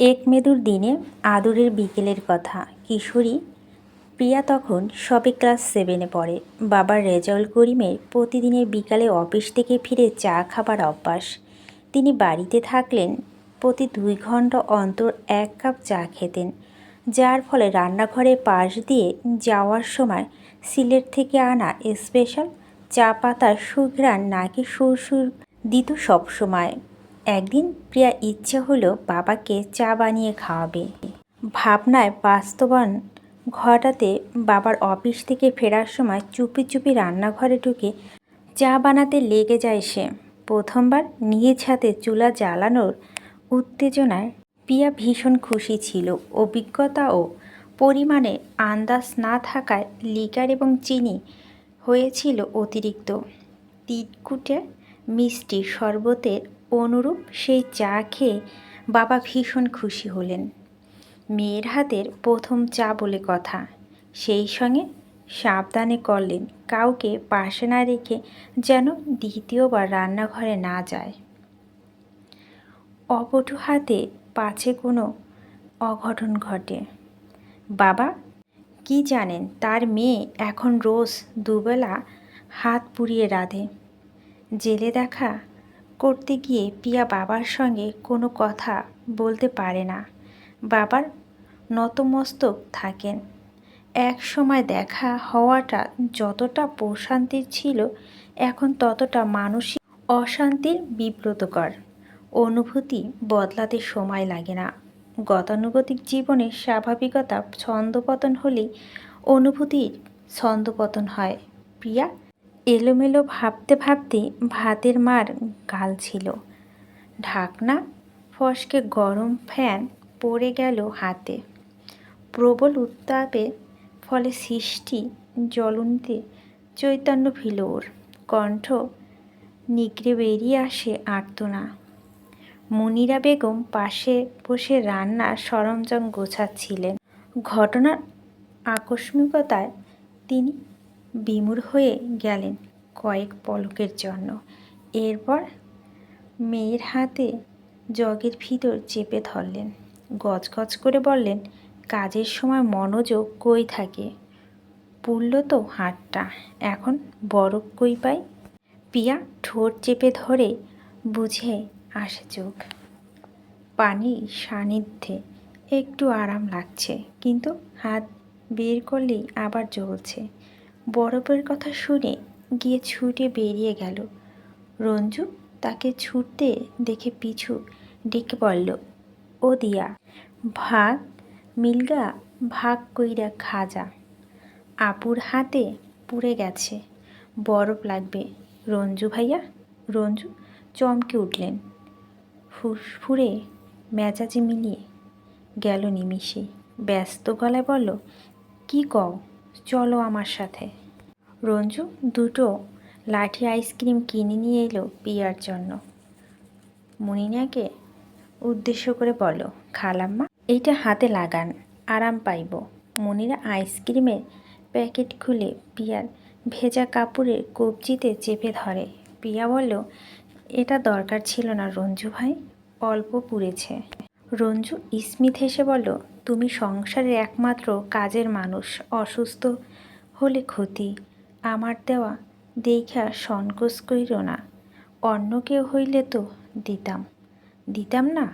এক মেদুর দিনে আদরের বিকেলের কথা। কিশোরী প্রিয়া তখন সবে ক্লাস সেভেনে পড়ে। বাবার রেজাউল করিমের প্রতিদিনের বিকালে অফিস থেকে ফিরে চা খাবার অভ্যাস। তিনি বাড়িতে থাকলেন, প্রতি দুই ঘণ্টা অন্তর এক কাপ চা খেতেন, যার ফলে রান্নাঘরের পাশ দিয়ে যাওয়ার সময় সিলেট থেকে আনা স্পেশাল চা পাতার সুঘ্রাণ নাকি সুর সুর দিত সবসময়। একদিন প্রিয়া ইচ্ছে হলো বাবাকে চা বানিয়ে খাওয়াবে। ভাবনায় বাস্তবায়ন ঘটাতে বাবার অফিস থেকে ফেরার সময় চুপি চুপি রান্নাঘরে ঢুকে চা বানাতে লেগে যায় সে। প্রথমবার নিজ হাতে চুলা জ্বালানোর উত্তেজনায় প্রিয়া ভীষণ খুশি ছিল। অভিজ্ঞতা ও পরিমাণে আন্দাজ না থাকায় লিকার এবং চিনি হয়েছিল অতিরিক্ত। তিটকুটে মিষ্টি শরবতের অনুরূপ সেই চা খেয়ে বাবা ভীষণ খুশি হলেন। মেয়ের হাতের প্রথম চা বলে কথা। সেই সঙ্গে সাবধানে করলেন, কাউকে পাশে না রেখে যেন দ্বিতীয়বার রান্নাঘরে না যায়। অপটু হাতে পাছে কোনো অঘটন ঘটে। বাবা, কি জানেন, তার মেয়ে এখন রোজ দুবেলা হাত পুড়িয়ে রাধে। জেলে দেখা করতে গিয়ে পিয়া বাবার সঙ্গে কোনো কথা বলতে পারে না। বাবার নতমস্তক থাকেন। এক সময় দেখা হওয়াটা যতটা প্রশান্তির ছিল, এখন ততটা মানসিক অশান্তির বিব্রতকর। অনুভূতি বদলাতে সময় লাগে না। গতানুগতিক জীবনের স্বাভাবিকতা ছন্দপতন হলেই অনুভূতির ছন্দপতন হয়। প্রিয়া এলোমেলো ভাবতে ভাবতে ভাতের মার গাল ছিল। ঢাকনা ফসকে গরম ফ্যান পড়ে গেল হাতে। প্রবল উত্তাপে, ফলে সৃষ্টি জ্বলন্তে চৈতন্য ফিল ওর। কণ্ঠ নিগড়ে বেরিয়ে আসে আর্তনা। মুনিরা বেগম পাশে বসে রান্নার সরঞ্জাম গোছাচ্ছিলেন। ঘটনার আকস্মিকতায় তিনি বিমূঢ় হয়ে গেলেন কয়েক পলকের জন্য। এরপর মেয়ের হাতে জগের ভিতর চেপে ধরলেন। গজগজ করে বললেন, কাজের সময় মনোযোগ কই থাকে? পুড়ল তো হাটটা, এখন বরফ কই পাই? পিয়া ঠোঁট চেপে ধরে বুঝে আসে চোখ। পানি সান্নিধ্যে, একটু আরাম লাগছে, কিন্তু হাত বের করলেই আবার জ্বলছে। বরফের কথা শুনে গিয়ে ছুটে বেরিয়ে গেল। রঞ্জু তাকে ছুটতে দেখে পিছু ডেকে পড়ল ও দিয়া ভাগ মিলগা ভাগ কইরা খাজা। আপুর হাতে পুড়ে গেছে, বরফ লাগবে রঞ্জু ভাইয়া, রঞ্জু চমকে উঠলেন। ফুসফুরে মেজাজে মিলিয়ে গেল নিমিষে ব্যস্ত গলায় বলল, কি কও? চলো আমার সাথে। রঞ্জু দুটো লাঠি আইসক্রিম কিনে নিয়ে এলো পিয়ার জন্য। মুনিনাকে উদ্দেশ্য করে বলো, খালাম্মা, এইটা হাতে লাগান, আরাম পাইব। মনিরা আইসক্রিমের প্যাকেট খুলে পিয়ার ভেজা কাপড়ের কবজিতে চেপে ধরে। পিয়া বলল, এটা দরকার ছিল না রঞ্জু ভাই, অল্প পুড়েছে। রঞ্জু স্মিথ হেসে বলল, তুমি সংসারের একমাত্র কাজের মানুষ, অসুস্থ হলে ক্ষতি। আমার দেওয়া দেখা সংকোচ করিল না। অন্য কেউ হইলে তো দিতাম। দিতাম না?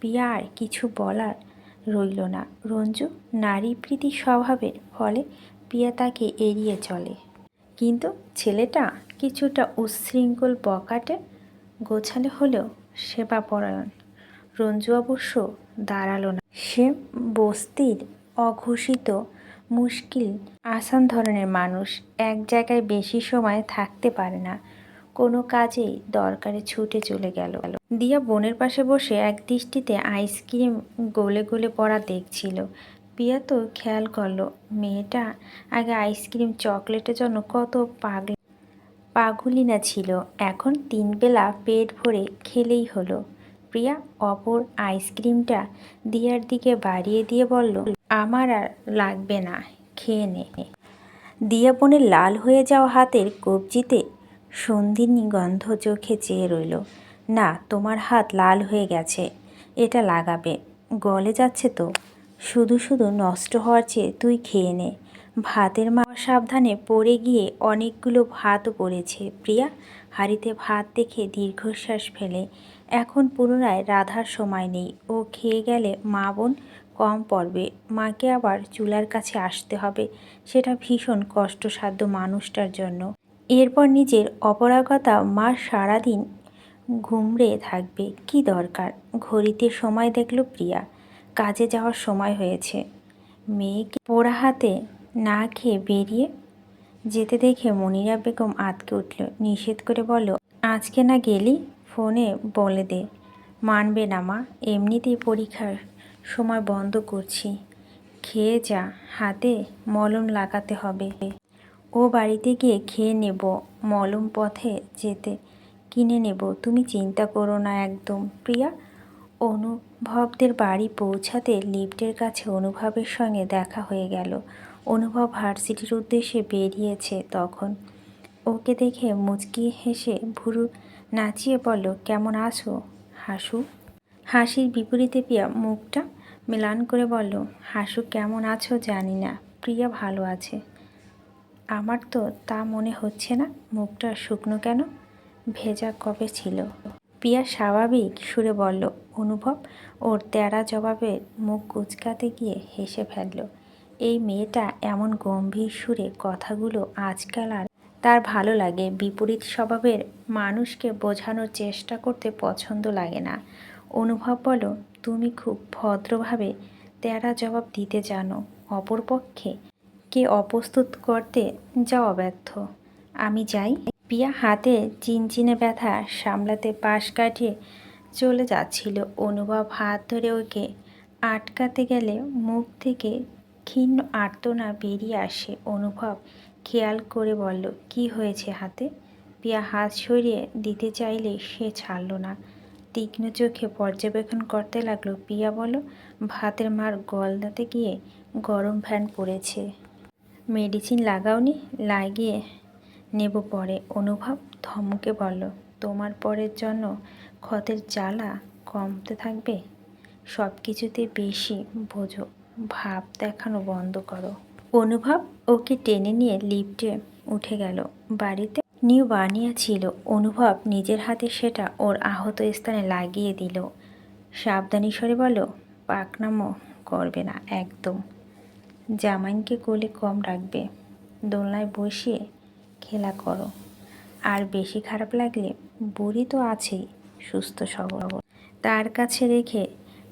পিয়া আর কিছু বলার রইল না। রঞ্জু নারী প্রীতি স্বভাবের ফলে পিয়া তাকে এড়িয়ে চলে। কিন্তু ছেলেটা কিছুটা উচ্ছৃঙ্খল বকাটে গোছালে হলেও সেবা পরায়ণ। রঞ্জু অবশ্য দাঁড়াল না। সে বস্তির অঘোষিত, মুশকিল, আসান ধরনের মানুষ এক জায়গায় বেশি সময় থাকতে পারে না। কোনো কাজেই দরকারে ছুটে চলে গেল। দিয়া বোনের পাশে বসে এক দৃষ্টিতে আইসক্রিম গলে গলে পড়া দেখছিল। পিয়া তো খেয়াল করল, মেয়েটা আগে আইসক্রিম চকলেটের জন্য কত পাগল, পাগলি না ছিল। এখন তিন বেলা পেট ভরে খেলেই হলো। প্রিয়া অপর আইসক্রিমটা দিয়ার দিকে বাড়িয়ে দিয়ে বলল, আমার আর লাগবে না, খেয়ে নে। দিয়া লাল হয়ে যাওয়া হাতের কবজিতে সন্ধিনী গন্ধ চোখে চেয়ে রইল, না, তোমার হাত লাল হয়ে গেছে, এটা লাগাবে, গলে যাচ্ছে তো। শুধু শুধু নষ্ট হওয়ার চেয়ে তুই খেয়ে নে। ভাতের মা সাবধানে পড়ে গিয়ে অনেকগুলো ভাতও পড়েছে, প্রিয়া। হাঁড়িতে ভাত দেখে দীর্ঘশ্বাস ফেলে এখন পুনরায় রাধার সময় নেই। ও খেয়ে গেলে মা বোন কম পড়বে। মাকে আবার চুলার কাছে আসতে হবে। সেটা ভীষণ কষ্টসাধ্য মানুষটার জন্য। এরপর নিজের অপরাগতা মা সারাদিন ঘুমড়ে থাকবে। কি দরকার? ঘড়িতে সময় দেখল প্রিয়া। কাজে যাওয়ার সময় হয়েছে। মেয়েকে পোড়া হাতে না খেয়ে বেরিয়ে যেতে দেখে মনিরা বেগম আতকে উঠল। নিষেধ করে বলল, আজকে না গেলি? ফোনে বলে দে। মানবে না মা, এমনিতেই পরীক্ষার সময় বন্ধ করছি। খেয়ে যা, হাতে মলম লাগাতে হবে। ও বাড়িতে গিয়ে খেয়ে নেব, মলম পথে যেতে কিনে নেব। তুমি চিন্তা করো না একদম, প্রিয়া। অনুভবদের বাড়ি পৌঁছাতে লিফটের কাছে অনুভবের সঙ্গে দেখা হয়ে গেল। অনুভব ভার্সিটির উদ্দেশ্যে বেরিয়েছে তখন। ওকে দেখে মুচকি হেসে, ভুরু নাচিয়ে বলল, কেমন আছো, হাসু? হাসির বিপরীতে প্রিয়া মুখটা মেলান করে বলল, হাসু, কেমন আছো জানি না, প্রিয়া ভালো আছে। আমার তো তা মনে হচ্ছে না, মুখটা শুকনো কেন? ভেজা কবে ছিল? প্রিয়া স্বাভাবিক সুরে বলল, অনুভব, ওর তেরা জবাবে মুখ কুচকাতে গিয়ে হেসে ফেলল। এই মেয়েটা এমন গম্ভীর সুরে কথাগুলো আজকাল আর তার ভালো লাগে। বিপরীত স্বভাবের মানুষকে বোঝানোর চেষ্টা করতে পছন্দ লাগে না। অনুভব বলো, তুমি খুব ভদ্রভাবে তেরা জবাব দিতে জানো। অপরপক্ষে কে অপ্রস্তুত করতে যা ব্যর্থ আমি যাই। পিয়া হাতে চিনচিনে ব্যথা সামলাতে পাশ কাটিয়ে চলে যাচ্ছিল। অনুভব হাত ধরে ওকে আটকাতে গেলে মুখ থেকে ক্ষীণ আর্তনা বেরিয়ে আসে। অনুভব খেয়াল করে বলল, কি হয়েছে হাতে? পিয়া হাত সরিয়ে দিতে চাইলে সে ছাড়ল না। তীক্ষ্ণ চোখে পর্যবেক্ষণ করতে লাগল, পিয়া বলো ভাতের মার গলদাতে গিয়ে গরম ফ্যান পড়েছে। মেডিসিন লাগাওনি, লাগিয়ে নেব পরে। অনুভব ধমকে বলল, তোমার পরের জন্য ক্ষতের জ্বালা কমতে থাকবে? সব কিছুতে বেশি বোঝো, ভাব দেখানো বন্ধ করো। অনুভব ওকে টেনে নিয়ে লিফটে উঠে গেল। বাড়িতে নিউ বানিয়া ছিল। অনুভব নিজের হাতে সেটা ওর আহত স্থানে লাগিয়ে দিল। সাবধানী স্বরে বলো পাকনামো করবে না একদম। জামাইনকে কোলে কম রাখবে। দোলনায় বসিয়ে খেলা করো। আর বেশি খারাপ লাগলে বুড়ি তো আছেই, সুস্থ সবল। তার কাছে রেখে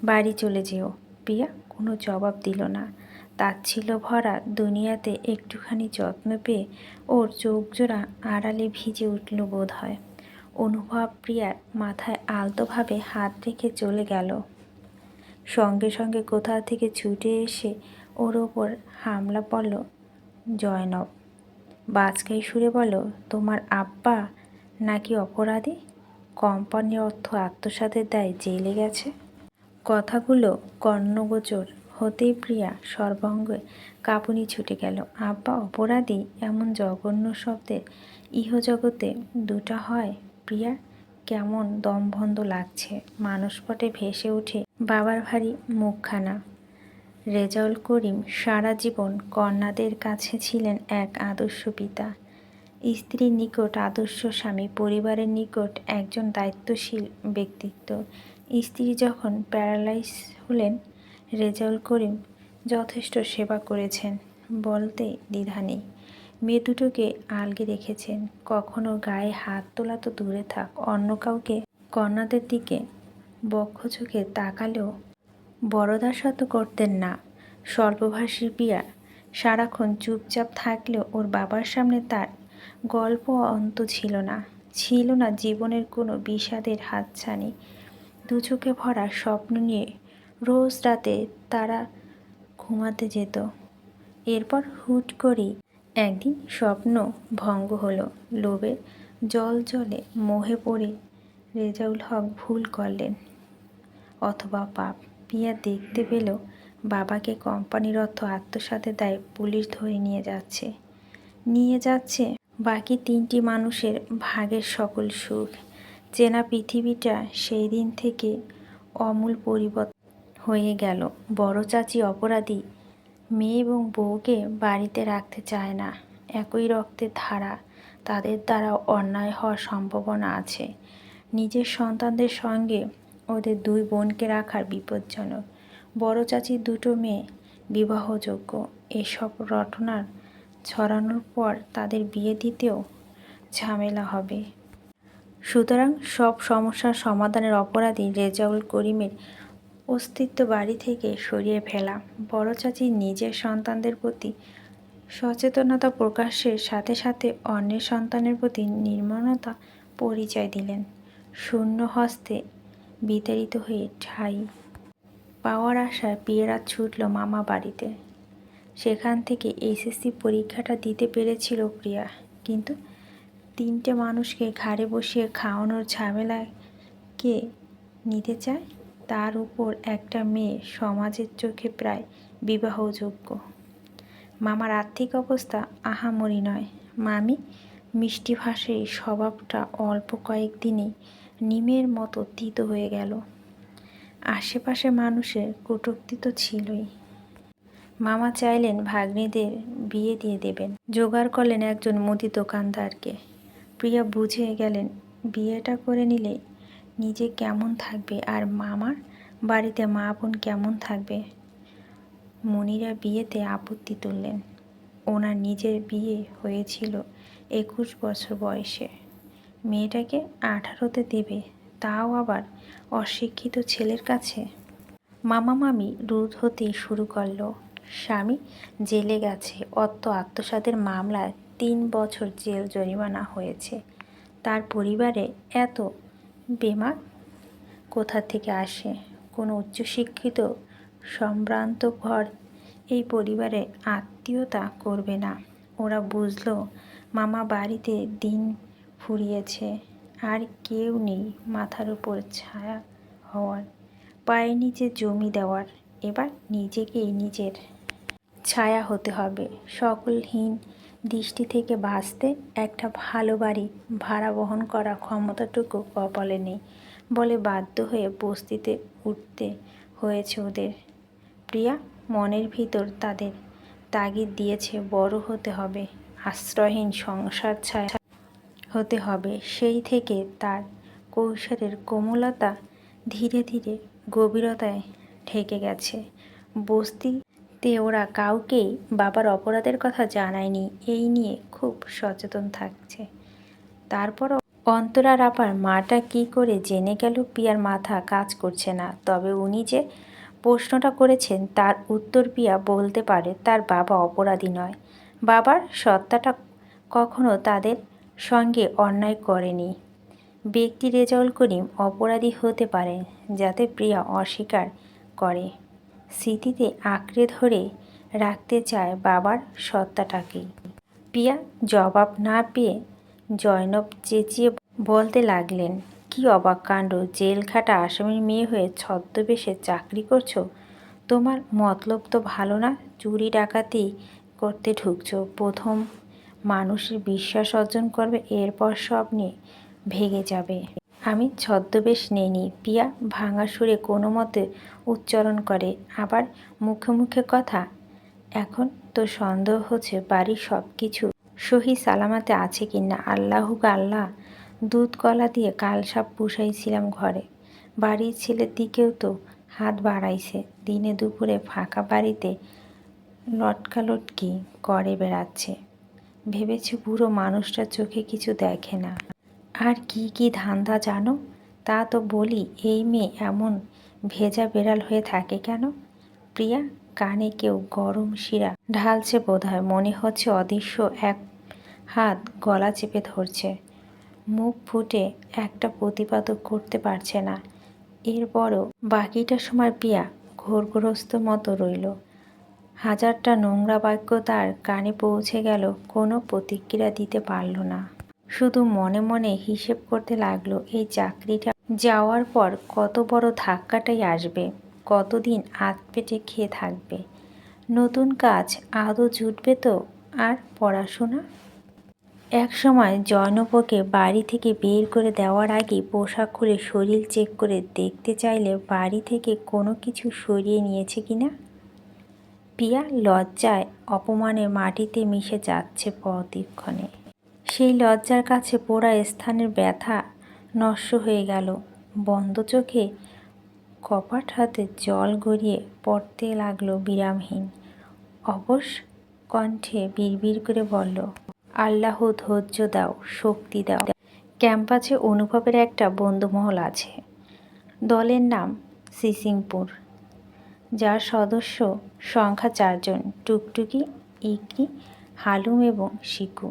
বাড়ি চলে যেও। প্রিয়া কোনো জবাব দিল না। তাচ্ছিল ভরা দুনিয়াতে একটুখানি যত্ন পেয়ে ওর চোখ জোড়া আড়ালে ভিজে উঠল বোধ হয় অনুভব প্রিয়ার মাথায় আলতোভাবে হাত রেখে চলে গেল। সঙ্গে সঙ্গে কোথা থেকে ছুটে এসে ওর ওপর হামলা পড়ল জয়নব। বাজকাই সুরে বলো তোমার আব্বা নাকি অপরাধী? কোম্পানির অর্থ আত্মসাতের দায় জেলে গেছে? কথাগুলো কর্ণগোচর। হতেই প্রিয়া সর্বাঙ্গে কাঁপুনি ছুটে গেল। আব্বা, অপরাধী? এমন জঘন্য শব্দের ইহজগতে দুটা হয়? প্রিয়া, কেমন দমবন্ধ লাগছে। মানসপটে ভেসে ওঠে বাবার ভারী মুখখানা। রেজাউল করিম সারা জীবন কন্যাদের কাছে ছিলেন এক আদর্শ পিতা। স্ত্রীর নিকট আদর্শ স্বামী, পরিবারের নিকট একজন দায়িত্বশীল ব্যক্তিত্ব। স্ত্রী যখন প্যারালাইজ হলেন রেজাউল করিম যথেষ্ট সেবা করেছেন, বলতে দ্বিধা নেই। মেয়ে দুটোকে আলগে রেখেছেন, কখনো গায়ে হাত তোলা তো দূরে থাক, অন্য কাউকে কন্যাদের দিকে বক্ষ চোখে তাকালেও বরদাসত করতেন না। স্বল্পভাষী পিয়া সারাক্ষণ চুপচাপ থাকলেও ওর বাবার সামনে তার গল্প অন্ত ছিল না ছিল না জীবনের কোনো বিষাদের হাতছানি। দু চোখে ভরা স্বপ্ন নিয়ে রোজ রাতে তারা ঘুমাতে যেত। এরপর হুট করেই একদিন স্বপ্ন ভঙ্গ হলো। লোভে জল জলে মোহে পড়ে রেজাউল হক ভুল করলেন। অথবা পাপ পিয়া দেখতে পেল বাবাকে কোম্পানির অর্থ আত্মসাতে দেয় পুলিশ ধরে নিয়ে যাচ্ছে। নিয়ে যাচ্ছে বাকি তিনটি মানুষের ভাগের সকল সুখ। চেনা পৃথিবীটা সেই দিন থেকে অমূল পরিবর্তন হয়ে গেল। বড় চাচি অপরাধী। মেয়ে এবং বউকে বাড়িতে রাখতে চায় না। একই রক্তের ধারা। তাদের দ্বারা অন্যায় হওয়ার সম্ভাবনা আছে। নিজের সন্তানদের সঙ্গে ওদের দুই বোনকে রাখার বিপজ্জনক। বড় চাচির দুটো মেয়ে বিবাহযোগ্য। এসব রটনার ছড়ানোর পর তাদের বিয়ে দিতেও ঝামেলা হবে। সুতরাং সব সমস্যার সমাধানের অপরাধী রেজাউল করিমের অস্তিত্ব বাড়ি থেকে সরিয়ে ফেলা। বড় চাচি নিজের সন্তানদের প্রতি সচেতনতা প্রকাশের সাথে সাথে অন্যের সন্তানের প্রতি নির্মমতা পরিচয় দিলেন। শূন্য হস্তে বিতাড়িত হয়ে ঠাই পাওয়ার আশায় পিয়েরা ছুটল মামা বাড়িতে। সেখান থেকে এসএসসি পরীক্ষাটা দিতে পেরেছিল প্রিয়া। কিন্তু তিনটে মানুষকে ঘাড়ে বসিয়ে খাওয়ানোর ঝামেলায় কে নিতে চায়? তার উপর একটা মেয়ে সমাজের চোখে প্রায় বিবাহযোগ্য। মামার আর্থিক অবস্থা আহামরি নয়। মামি, মিষ্টি ভাষায় স্বভাবটা অল্প কয়েকদিনেই নিমের মতো তিত হয়ে গেল। আশেপাশে মানুষের কটূক্তি তো ছিলই। মামা চাইলেন ভাগ্নিদের বিয়ে দিয়ে দেবেন। জোগাড় করলেন একজন মুদি দোকানদারকে। প্রিয়া বুঝে গেলেন, বিয়েটা করে নিলে নিজে কেমন থাকবে আর মামার বাড়িতে মা বোন কেমন থাকবে? মনিরা বিয়েতে আপত্তি তুললেন। ওনার নিজের বিয়ে হয়েছিল একুশ বছর বয়সে। মেয়েটাকে আঠারোতে দেবে, তাও আবার অশিক্ষিত ছেলের কাছে? মামা মামি রোধ হতেই শুরু করল। স্বামী জেলে গেছে অত আত্মসাদের মামলায় তিন বছর জেল জরিমানা হয়েছে। তার পরিবারে এত বেমার কোথা থেকে আসে? কোনো উচ্চশিক্ষিত সম্ভ্রান্ত ঘর এই পরিবারে আত্মীয়তা করবে না। ওরা বুঝলো, মামা বাড়িতে দিন ফুরিয়েছে। আর কেউ নেই মাথার উপর ছায়া হওয়ার পায়ের নিচে জমি দেওয়ার। এবার নিজেকেই নিজের ছায়া হতে হবে। সকলহীন দৃষ্টি থেকে বাঁচতে একটা ভালো বাড়ি ভাড়া বহন করা ক্ষমতাটুকু কপালে নেই বলে বাধ্য হয়ে বস্তিতে উঠতে হয়েছে ওদের। প্রিয়া মনের ভিতর তাদের তাগিদ দিয়েছে, বড় হতে হবে, আশ্রয়হীন সংসার ছায়া হতে হবে। সেই থেকে তার কৈশোরের কোমলতা ধীরে ধীরে গভীরতায় ঢেকে গেছে। বস্তিতে ওরা কাউকেই বাবার অপরাধের কথা জানায়নি, এই নিয়ে খুব সচেতন থাকছে। তারপরও অন্তরার আবার মাটা কি করে জেনে গেল পিয়ার মাথা কাজ করছে না। তবে উনি যে প্রশ্নটা করেছেন, তার উত্তর পিয়া বলতে পারে তার বাবা অপরাধী নয়। বাবার সত্তাটা কখনো তাদের সঙ্গে অন্যায় করেনি। ব্যক্তি রেজাউল করিম অপরাধী হতে পারে, যাতে প্রিয়া অস্বীকার করে। স্মৃতিতে আঁকড়ে ধরে রাখতে চায় বাবার সত্তাটাকেই পিয়া জবাব না পেয়ে জয়নব চেঁচিয়ে বলতে লাগলেন, কি অবাক কাণ্ড জেল খাটা আসামির মেয়ে হয়ে ছদ্মবেশে চাকরি করছ? তোমার মতলব তো ভালো না, চুরি ডাকাতি করতে ঢুকছো। প্রথম মানুষের বিশ্বাস অর্জন করবে, এরপর সব নিয়ে ভেঙে যাবে। আমি ছদ্মবেশ নেইনি। পিয়া ভাঙা সুরে কোনো মতে উচ্চারণ করে, আবার মুখে মুখে কথা, এখন তো সন্দেহ হচ্ছে বাড়ির সব কিছু সহি সালামাতে আছে কি না আল্লাহুক আল্লাহ। দুধ কলা দিয়ে কাল সাপ পুষাইছিলাম ঘরে। বাড়ির ছেলের দিকেও তো হাত বাড়াইছে। দিনে দুপুরে ফাঁকা বাড়িতে লটকালটকি করে বেড়াচ্ছে। ভেবেছে বুড়ো মানুষটা চোখে কিছু দেখে না। আর কি কি ধান্দা জানো? তা তো বলি, এই মেয়ে এমন ভেজা বেড়াল হয়ে থাকে কেন? প্রিয়া, কানে কেউ গরম শিরা ঢালছে বোধহয়, মনে হচ্ছে অদৃশ্য এক হাত গলা চেপে ধরছে। মুখ ফুটে একটা প্রতিপাদক করতে পারছে না। এরপরও বাকিটা সময় পিয়া ঘোরগ্রস্ত মতো রইল। হাজারটা নোংরা বাক্য তার কানে পৌঁছে গেল, কোনো প্রতিক্রিয়া দিতে পারল না। শুধু মনে মনে হিসেব করতে লাগল, এই চাকরিটা যাওয়ার পর কত বড় ধাক্কাটাই আসবে, কতদিন আত পেটে খেয়ে থাকবে। নতুন কাজ আদৌ জুটবে তো আর পড়াশোনা? এক সময় জয়নবকে বাড়ি থেকে বের করে দেওয়ার আগে পোশাক খুলে শরীর চেক করে দেখতে চাইলে বাড়ি থেকে কোনো কিছু সরিয়ে নিয়েছে কিনা পিয়া লজ্জায় অপমানে মাটিতে মিশে যাচ্ছে প্রতিক্ষণে সেই লজ্জার কাছে পোড়া স্থানের ব্যথা নষ্ট হয়ে গেল। বন্ধ চোখে কপাট হাতে জল গড়িয়ে পড়তে লাগল বিরামহীন। অবশ কণ্ঠে বিড়বিড় করে বলল, আল্লাহ ধৈর্য দাও, শক্তি দাও। ক্যাম্পাসে অনুভবের একটা বন্ধুমহল আছে। দলের নাম সিসিংপুর। যার সদস্য সংখ্যা চারজন, টুকটুকি ইকি হালুম এবং শিকু।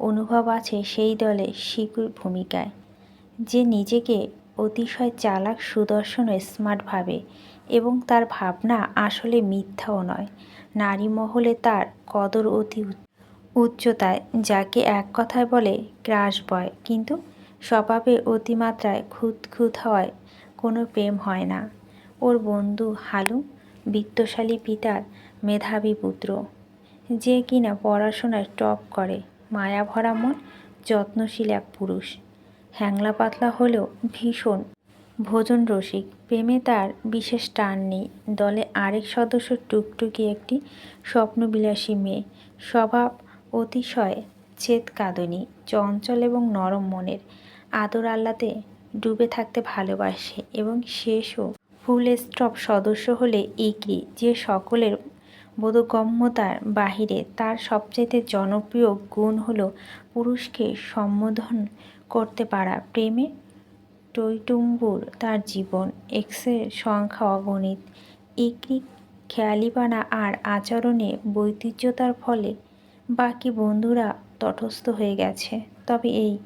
অনুভব আছে সেই দলে শিকুর ভূমিকায়। যে নিজেকে অতিশয় চালাক সুদর্শন ও স্মার্ট ভাবে এবং তার ভাবনা আসলে মিথ্যাও নয়। নারী মহলে তার কদর অতি উচ্চতায় যাকে এক কথায় বলে ক্রাশ বয়, কিন্তু স্বভাবে অতিমাত্রায় খুঁত খুঁত হওয়ায় কোনো প্রেম হয় না। ওর বন্ধু হালু বিত্তশালী পিতার মেধাবী পুত্র, যে কিনা পড়াশোনায় টপ করে। মায়া ভরা মন যত্নশীল এক পুরুষ। হ্যাংলা পাতলা হলেও ভীষণ। ভোজন রসিক। প্রেমে তার বিশেষ টান নেই। দলে আরেক সদস্য টুকটুকি একটি স্বপ্নবিলাসী মেয়ে। স্বভাব অতিশয় চেত কাঁদনি চঞ্চল এবং নরম মনের। আদর আল্লাতে ডুবে থাকতে ভালোবাসে এবং শেষও ফুল স্টপ সদস্য হলে ইকরি যে সকলের বোধগম্যতার বাহিরে তার সবচেয়ে জনপ্রিয় গুণ হল পুরুষকে সম্বোধন করতে পারা। প্রেমে টৈটুম্বুর তার জীবন, এক্সের সংখ্যা অগণিত। ইকরি খেয়ালিপানা আর আচরণে বৈতিহ্যতার ফলে বাকি বন্ধুরা তটস্থ হয়ে গেছে। তবে এই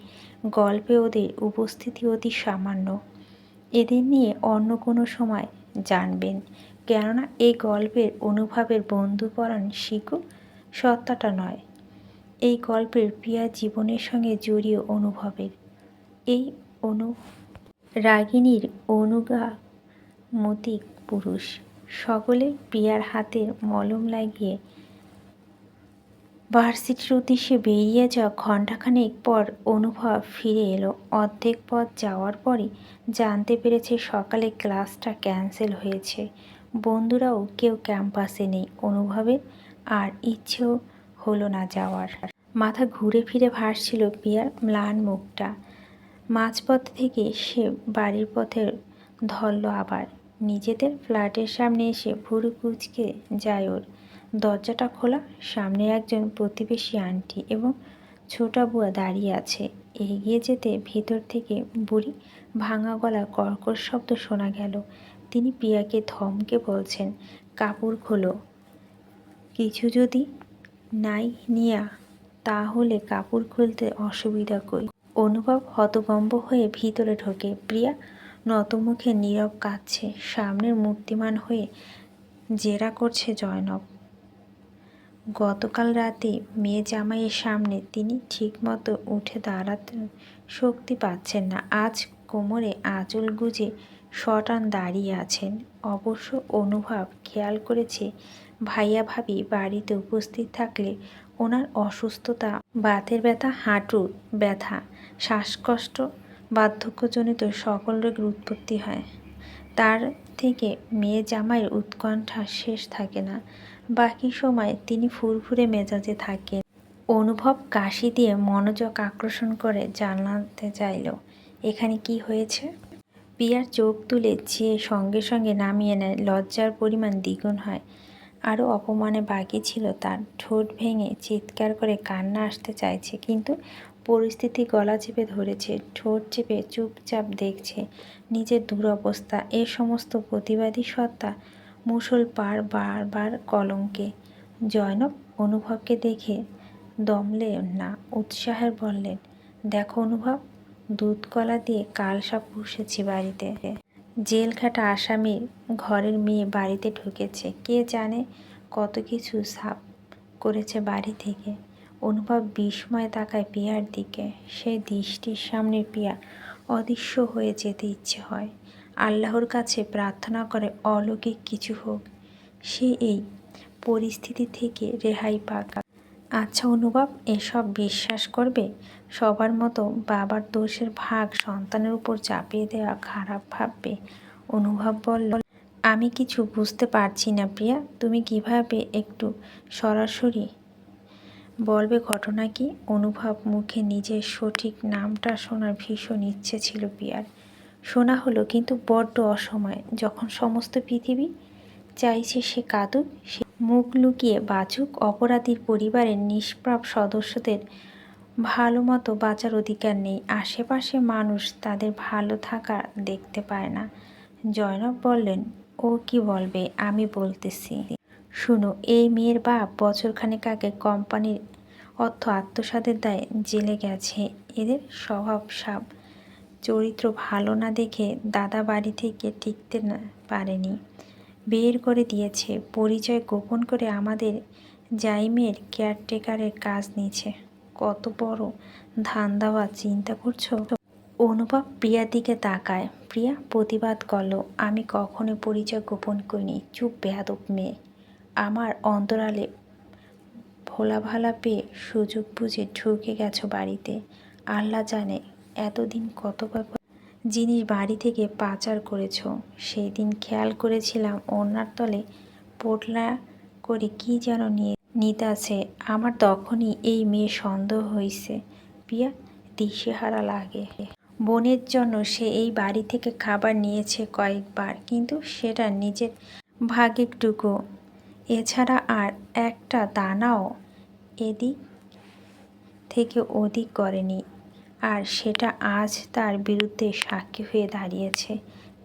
গল্পে ওদের উপস্থিতি অতি সামান্য। এদের নিয়ে অন্য কোনো সময় জানবেন। কেননা এই গল্পের অনুভবের বন্ধুপরাণ শিখু সত্তাটা নয়। এই গল্পের প্রিয়া জীবনের সঙ্গে জড়িয়ে অনুভবের। এই অনু রাগিনীর অনুগামতিক পুরুষ। সকলে প্রিয়ার হাতের মলম লাগিয়ে ভার্সিটির উদ্দেশ্যে বেরিয়ে যাওয়া ঘণ্টাখানেক পর অনুভব ফিরে এলো। অর্ধেক পথ যাওয়ার পরই জানতে পেরেছে সকালে ক্লাসটা ক্যান্সেল হয়েছে। বন্ধুরাও কেউ ক্যাম্পাসে নেই অনুভবের আর ইচ্ছেও হলো না যাওয়ার। মাথা ঘুরে ফিরে ভাসছিল পিয়ার ম্লান মুখটা। মাঝপথ থেকে সে বাড়ির পথে ধরল আবার। নিজেদের ফ্ল্যাটের সামনে এসে ভুরু কুচকে যায় ওর। দরজাটা খোলা, সামনে একজন প্রতিবেশী আন্টি এবং ছোটা বুয়া দাঁড়িয়ে আছে। এগিয়ে যেতে ভেতর থেকে বুড়ি ভাঙা গলা কর্কশ শব্দ শোনা গেল। তিনি পিয়াকে ধমকে বলছেন, কাপড় খোলো। কিছু যদি? নাই নিয়া, তাহলে কাপড় খুলতে অসুবিধা কই? অনুভব হতভম্ব হয়ে ভিতরে ঢোকে। প্রিয়া নতমুখে নীরব কাঁদছে, সামনের মূর্তিমান হয়ে জেরা করছে জয়নব। গতকাল রাতে মেয়ে জামাইয়ের সামনে তিনি ঠিকমতো উঠে দাঁড়াতে শক্তি পাচ্ছেন না। আজ কোমরে আঁচল গুজে শটান দাঁড়িয়ে আছেন। অবশ্য অনুভব খেয়াল করেছে, ভাইয়া ভাবি বাড়িতে উপস্থিত থাকলে ওনার অসুস্থতা, বাতের ব্যথা, হাঁটুর ব্যথা, শ্বাসকষ্ট, বার্ধক্যজনিত সকল রোগের উৎপত্তি হয়। তার থেকে মেয়ে জামাইয়ের উৎকণ্ঠা শেষ থাকে না। বাকি সময় তিনি ফুরফুরে মেজাজে থাকেন। অনুভব কাশি দিয়ে মনোযোগ আকর্ষণ করে জানাতে চাইল, এখানে কি হয়েছে? পিয়ার চোখ তুলে চেয়ে সঙ্গে সঙ্গে নামিয়ে নেয়, লজ্জার পরিমাণ দ্বিগুণ হয়। আরও অপমানে বাকি ছিল তার, ঠোঁট ভেঙে চিৎকার করে কান্না আসতে চাইছে, কিন্তু পরিস্থিতি গলা চেপে ধরেছে, ঠোঁট চেপে চুপচাপ দেখছে নিজের দুরবস্থা, এ সমস্ত প্রতিবাদী সত্তা মুসল পার বারবার কলঙ্কে। জয়নব অনুভবকে দেখে দমলেন না, উৎসাহের বললেন, দেখো অনুভব দুধ কলা দিয়ে কালসা পুষেছি বাড়িতে। জেল খাটা আসামির ঘরের মেয়ে বাড়িতে ঢুকেছে। কে জানে কত কিছু সাপ করেছে বাড়ি থেকে। অনুভব বিস্ময় তাকায় পিয়ার দিকে। সেই দৃষ্টির সামনে পিয়া অদৃশ্য হয়ে যেতে ইচ্ছে হয়। আল্লাহর কাছে প্রার্থনা করে অলৌকিক কিছু হোক, সে এই পরিস্থিতি থেকে রেহাই পাক। আচ্ছা অনুভব, এসব বিশ্বাস করবে? সবার মতো বাবার দোষের ভাগ সন্তানের উপর চাপিয়ে দেওয়া খারাপ ভাববে। অনুভব বলল, আমি কিছু বুঝতে পারছি না প্রিয়া, তুমি কীভাবে একটু সরাসরি বলবে ঘটনা কি? অনুভব মুখে নিজের সঠিক নামটা শোনার ভীষণ ইচ্ছে ছিল প্রিয়ার। শোনা হলো কিন্তু বড্ড অসময়, যখন সমস্ত পৃথিবী চাইছে সে কাঁদুক, সে মুখ লুকিয়ে বাঁচুক অপরাধীর পরিবারের নিষ্প্রাপ সদস্যদের ভালো মতো বাঁচার অধিকার নেই। আশেপাশে মানুষ তাদের ভালো থাকা দেখতে পায় না। জয়নব বললেন, ও কি বলবে? আমি বলতেছি। শুনো, এই মেয়ের বাপ বছরখানেক আগে কোম্পানির অর্থ আত্মসাদের দায়ে জেলে গেছে। এদের স্বভাব সাপ। চরিত্র ভালো না দেখে দাদা বাড়ি থেকে টিকতে পারেনি। বের করে দিয়েছে। পরিচয় গোপন করে আমাদের জাইমের কেয়ারটেকারের কাজ নিয়েছে। কত বড় ধান্দা চিন্তা করছ? অনুভব প্রিয়ার দিকে তাকায়। প্রিয়া প্রতিবাদ করল, আমি কখনো পরিচয় গোপন করিনি, চুপ বেহাদব মেয়ে। আমার অন্তরালে ভোলা ভালা পেয়ে সুযোগ বুঝে ঢুকে গেছো বাড়িতে। আল্লাহ জানে এতদিন কত জিনিস বাড়ি থেকে পাচার করেছ সেই দিন খেয়াল করেছিলাম ওনার তলে পোটলা করে কি যেন নিয়ে নিতে আছে আমার তখনই এই মেয়ে সন্দেহ হয়েছে পিয়া, দিশেহারা লাগে। বোনের জন্য সে এই বাড়ি থেকে খাবার নিয়েছে কয়েকবার, কিন্তু সেটা নিজের ভাগেরটুকু। এছাড়া আর একটা দানাও এদিক থেকে ওদিক করেনি। আর সেটা আজ তার বিরুদ্ধে সাক্ষী হয়ে দাঁড়িয়েছে।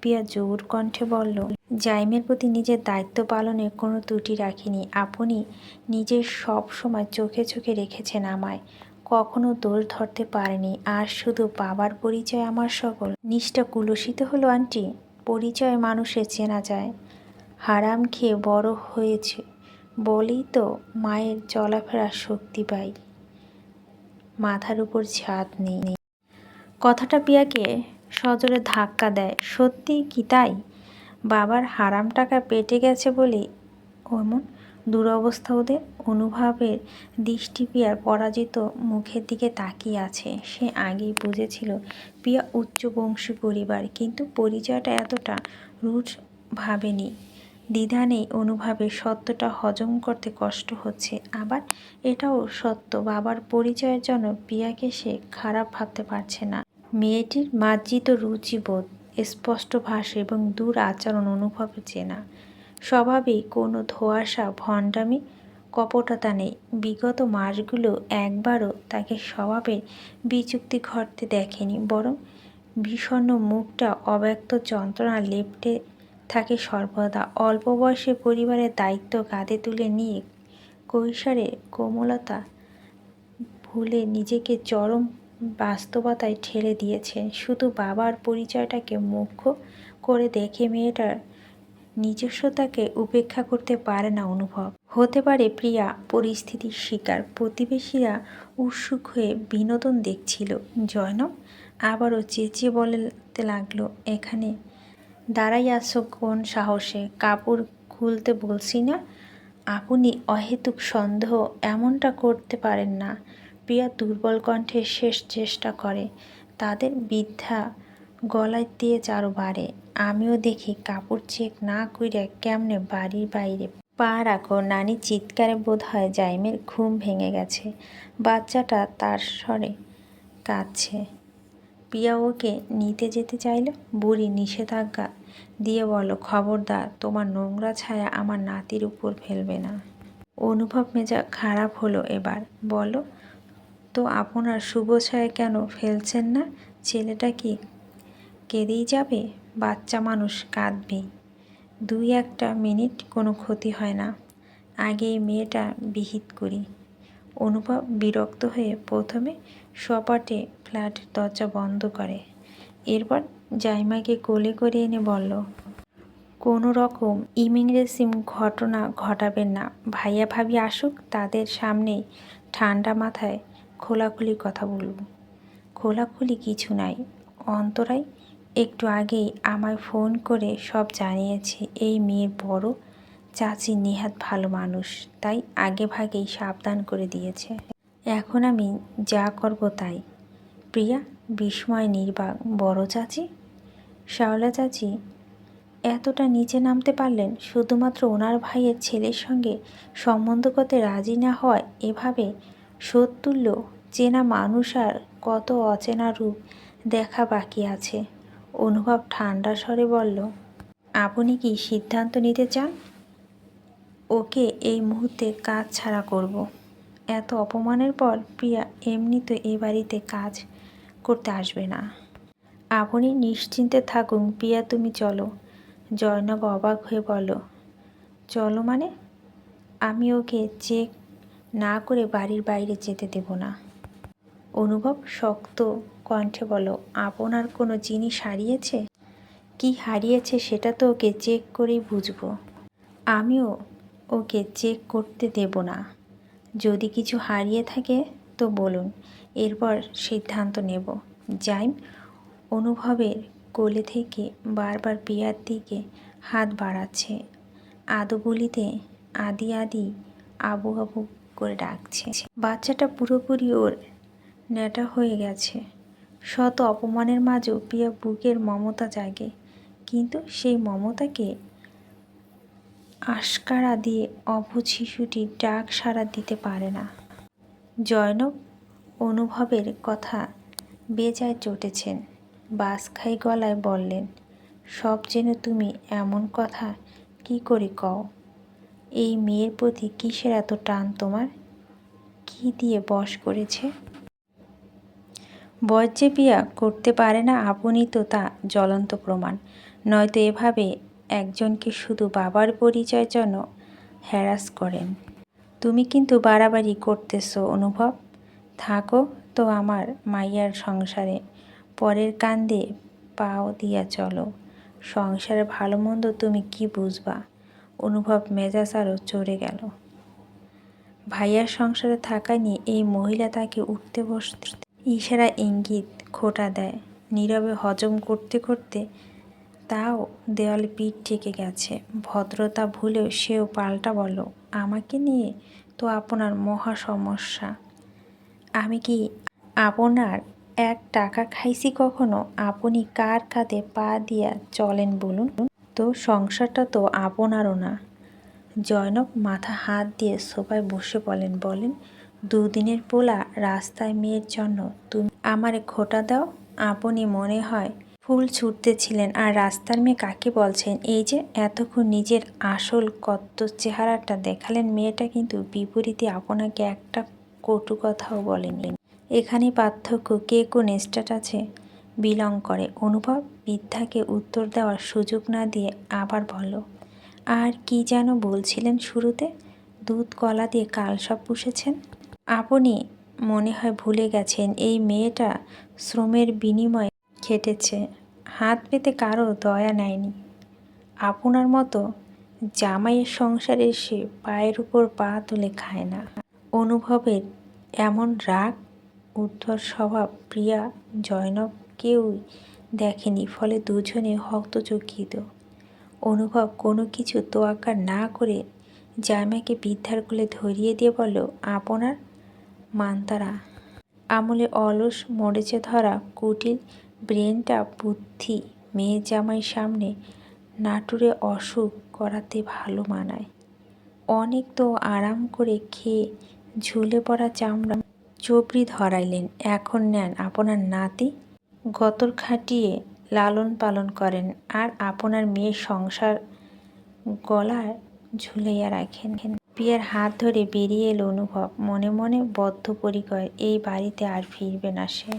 পিয়া জোর কণ্ঠে বলল, জাইমের প্রতি নিজের দায়িত্ব পালনে কোনো ত্রুটি রাখিনি। আপনি নিজের সব সময় চোখে চোখে রেখেছেন আমায়। কখনো দোষ ধরতে পারেনি। আর শুধু বাবার পরিচয় আমার সকল। নিষ্ঠা কুলসিত হলো, আন্টি। পরিচয় মানুষে চেনা যায়। হারাম খেয়ে বড় হয়েছে। বলেই তো মায়ের চলাফেরার শক্তি পাই। মাথার উপর ছাদ নেই। কথাটা পিয়াকে সজোরে ধাক্কা দেয়, সত্যি কি তাই? বাবার হারাম টাকা পেটে গেছে বলে এমন দুরবস্থা ওদের অনুভবের দৃষ্টি পিয়ার পরাজিত মুখের দিকে তাকিয়ে আছে। সে আগেই বুঝেছিল পিয়া উচ্চবংশী পরিবার, কিন্তু পরিচয়টা এতটা রুট ভাবেনি। দ্বিধা নেই, অনুভবে সত্যটা হজম করতে কষ্ট হচ্ছে। আবার এটাও সত্য, বাবার পরিচয়ের জন্য পিয়াকে সে খারাপ ভাবতে পারছে না। মেয়েটির মার্জিত রুচিবোধ, স্পষ্ট ভাষা এবং দূর আচরণ অনুভবে চেনা স্বভাবেই কোনো ধোয়াশা, ভণ্ডামি, কপটতা নেই। বিগত মাসগুলো একবারও তাকে স্বভাবের বিচুক্তি ঘটতে দেখেনি, বরং বিষণ্ন মুখটা অব্যক্ত যন্ত্রণা লেপটে থাকে সর্বদা অল্প বয়সে পরিবারের দায়িত্ব কাঁধে তুলে নিয়ে কৈশোরের কোমলতা ভুলে নিজেকে চরম বাস্তবতায় ঠেলে দিয়েছেন। শুধু বাবার পরিচয়টাকে মুখ্য করে দেখে মেয়েটার নিজস্বতাকে উপেক্ষা করতে পারে না অনুভব। হতে পারে প্রিয়া পরিস্থিতির শিকার, প্রতিবেশীরা উৎসুক হয়ে বিনোদন দেখছিল। জয়নব আবারও চেঁচিয়ে বলতে লাগল, এখানে দাঁড়াই আসো কোন সাহসে? কাপড় খুলতে বলছি না। আপনি অহেতুক সন্দেহ এমনটা করতে পারেন না। প্রিয়া দুর্বল কণ্ঠে শেষ চেষ্টা করে। তাদের বৃদ্ধা গলায় দিয়ে চারো বাড়ে। আমিও দেখি কাপড় চেক না কইরা কেমনে বাড়ির বাইরে পা রাখো। নানি চিৎকারে বোধ হয় জাইমের ঘুম ভেঙে গেছে। বাচ্চাটা তার স্বরে কাঁদছে। পিয়া ওকে নিতে যেতে চাইল। বুড়ি নিষেধাজ্ঞা দিয়ে বলো খবরদার, তোমার নোংরা ছায়া আমার নাতির উপর ফেলবে না। অনুভব মেজা খারাপ হলো এবার। বলো তো আপনার শুভ ছায়া কেন ফেলছেন না? ছেলেটা কি কেঁদেই যাবে? বাচ্চা মানুষ কাঁদবেই। দুই একটা মিনিট কোনো ক্ষতি হয় না। আগে মেয়েটা বিহিত করি। অনুভব বিরক্ত হয়ে প্রথমে সপাটে ফ্ল্যাটের দরজা বন্ধ করে। এরপর জাইমাকে কোলে করে এনে বলল, কোনো রকম ইমিংরেসিম ঘটনা ঘটাবেন না। ভাইয়া ভাবি আসুক, তাদের সামনেই ঠান্ডা মাথায় খোলাখুলি কথা বলব। খোলাখুলি কিছু নাই। অন্তরাই একটু আগেই আমায় ফোন করে সব জানিয়েছে এই মেয়ের বড় চাচি নিহাত ভালো মানুষ। তাই আগে ভাগেই সাবধান করে দিয়েছে। এখন আমি যা করব তাই। প্রিয়া, বিস্ময় নির্বাক, বড় চাচি। শাওলা চাচি, এতটা নিচে নামতে পারলেন শুধুমাত্র ওনার ভাইয়ের ছেলের সঙ্গে সম্বন্ধ করতে রাজি না হওয়ায় এভাবে সত্তুল্য চেনা মানুষ আর কত অচেনা রূপ দেখা বাকি আছে। অনুভব ঠান্ডা স্বরে বলল, আপনি কি সিদ্ধান্ত নিতে চান? ওকে এই মুহূর্তে কাজ ছাড়া করব। এত অপমানের পর প্রিয়া এমনি তো এ বাড়িতে কাজ করতে আসবে না। আপনি নিশ্চিন্তে থাকুন, প্রিয়া তুমি চলো। জয়নব অবাক হয়ে বলল, চলো মানে? আমি ওকে চেক না করে বাড়ির বাইরে যেতে দেব না। অনুভব শক্ত কণ্ঠে বলো আপনার কোনো জিনিস হারিয়েছে? কি হারিয়েছে সেটা তো ওকে চেক করেই বুঝব। আমিও ওকে চেক করতে দেব না। যদি কিছু হারিয়ে থাকে তো বলুন। এরপর সিদ্ধান্ত নেব। যাই অনুভবের কোলে থেকে বারবার পিয়ার দিকে হাত বাড়াচ্ছে। আদুগুলিতে আদি আদি আবু আবু করে ডাকছে। বাচ্চাটা পুরোপুরি ওর নেটা হয়ে গেছে। শত অপমানের মাঝেও পিয়া বুকের মমতা জাগে। কিন্তু সেই মমতাকে আশকারা দিয়ে অবুঝ শিশুটি ডাক সাড়া দিতে পারে না। জয়নব অনুভবের কথা বেজায় চটেছেন। বাসখাই গলায় বললেন, সব যেন তুমি এমন কথা কি করে কও? এই মেয়ের প্রতি কিসের এত টান তোমার? কি দিয়ে বশ করেছে? বজ্জে পিয়া করতে পারে না আপনি তো তা জ্বলন্ত প্রমাণ। নয়তো এভাবে একজনকে শুধু বাবার পরিচয় জন্য হ্যারাস করেন। তুমি কিন্তু বাড়াবাড়ি করতেছো, অনুভব। থাকো তো আমার মাইয়ার সংসারে। পরের কান্দে পাও দিয়া চলো। সংসারে ভালো মন্দ তুমি কি বুঝবা? অনুভব মেজাজ আরও চড়ে গেল। ভাইয়ার সংসারে থাকা নিয়ে এই মহিলা তাকে উঠতে বসতে ইশারা ইঙ্গিত খোটা দেয়। নীরবে হজম করতে করতে তাও দেওয়ালে পিঠ ঠেকে গেছে। ভদ্রতা ভুলেও সেও পাল্টা বলল, আমাকে নিয়ে তো আপনার মহা সমস্যা। আমি কি আপনার এক টাকা খাইছি কখনো? আপনি কার কাঁধে পা দিয়া চলেন বলুন। তো সংসারটা তো আপনারও না। জয়নব মাথা হাত দিয়ে সোফায় বসে বলেন বলেন দুদিনের পোলা রাস্তায় মেয়ের জন্য তুমি আমারে খোটা দাও। আপনি মনে হয় ফুল ছুটতেছিলেন আর রাস্তার মেয়ে কাকে বলছেন? এই যে এতক্ষণ নিজের আসল কত চেহারাটা দেখালেন মেয়েটা কিন্তু বিপরীতে আপনাকে একটা কটু কথাও বলেনি। এখানে পার্থক্য কে কোন স্ট্যাটাসে বিলং করে। অনুভব বৃদ্ধাকে উত্তর দেওয়ার সুযোগ না দিয়ে আবার বলো আর কি যেন বলছিলেন শুরুতে? দুধ কলা দিয়ে কালসব পুষেছেন? আপনি মনে হয় ভুলে গেছেন, এই মেয়েটা শ্রমের বিনিময়ে খেটেছে। হাত পেতে কারও দয়া নেয়নি। আপনার মতো জামাইয়ের সংসারে এসে পায়ের উপর পা তুলে খায় না। অনুভবের এমন রাগ, উদ্ধর স্বভাব প্রিয়া, জয়নব কেউই দেখেনি, ফলে দুজনে হক্তচকিত অনুভব কোনো কিছু তোয়াক্কা না করে জামাইকে বৃদ্ধার কোলে ধরিয়ে দিয়ে বলল, আপনার মানতারা। আমলে অলস, মরেছে ধরা কুটিল ব্রেনটা বুদ্ধি, মেয়ে জামাই সামনে নাটুরে অসুখ করাতে ভালো মানায়। অনেক তো আরাম করে খেয়ে ঝুলে পড়া চামড়া চবড়ি ধরাইলেন। এখন নেন আপনার নাতি। গতর খাটিয়ে লালন পালন করেন আর আপনার মেয়ের সংসার গলায় ঝুলাইয়া রাখেন। পিয়ার হাত ধরে বেরিয়ে এলো অনুভব। মনে মনে বদ্ধ বদ্ধপরিকর, এই বাড়িতে আর ফিরবে না সে।